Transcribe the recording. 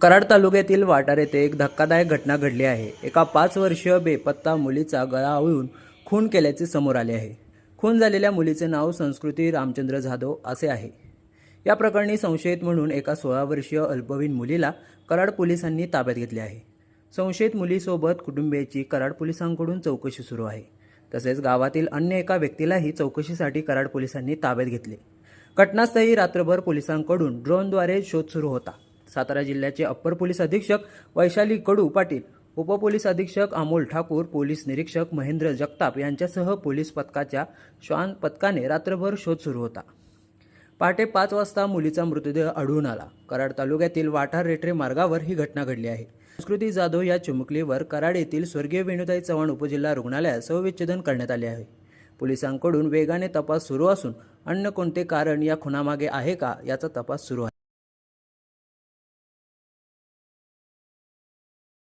कराड तालुक्यातील वाटार येथे एक धक्कादायक घटना घडली आहे. एका पाच वर्षीय बेपत्ता मुलीचा गळा आवळून खून केल्याचे समोर आले आहे. खून झालेल्या मुलीचे नाव संस्कृती रामचंद्र जाधव असे आहे. या प्रकरणी संशयित म्हणून एका सोळा वर्षीय अल्पवयीन मुलीला कराड पोलिसांनी ताब्यात घेतले आहे. संशयित मुलीसोबत कुटुंबियाची कराड पोलिसांकडून चौकशी सुरू आहे. तसेच गावातील अन्य एका व्यक्तीलाही चौकशीसाठी कराड पोलिसांनी ताब्यात घेतले. घटनास्थळी रात्रभर पोलिसांकडून ड्रोनद्वारे शोध सुरू होता. सातारा जिल्ह्याचे अप्पर पोलीस अधीक्षक वैशाली कडू पाटील उपपोलीस अधीक्षक अमोल ठाकूर पोलीस निरीक्षक महेंद्र जगताप यांच्यासह पोलीस पथकाच्या श्वान पथकाने रात्रभर शोध सुरू होता. पहाटे पाच वाजता मुलीचा मृतदेह आढळून आला. कराड तालुक्यातील वाठार रेटरे मार्गावर ही घटना घडली आहे. संस्कृती जाधव या चिमुकलीवर कराड येथील स्वर्गीय वेणुताई चव्हाण उपजिल्हा रुग्णालयात सहविच्छेदन करण्यात आले आहे. पोलिसांकडून वेगाने तपास सुरू असून अन्य कोणते कारण या खुनामागे आहे का याचा तपास सुरू आहे.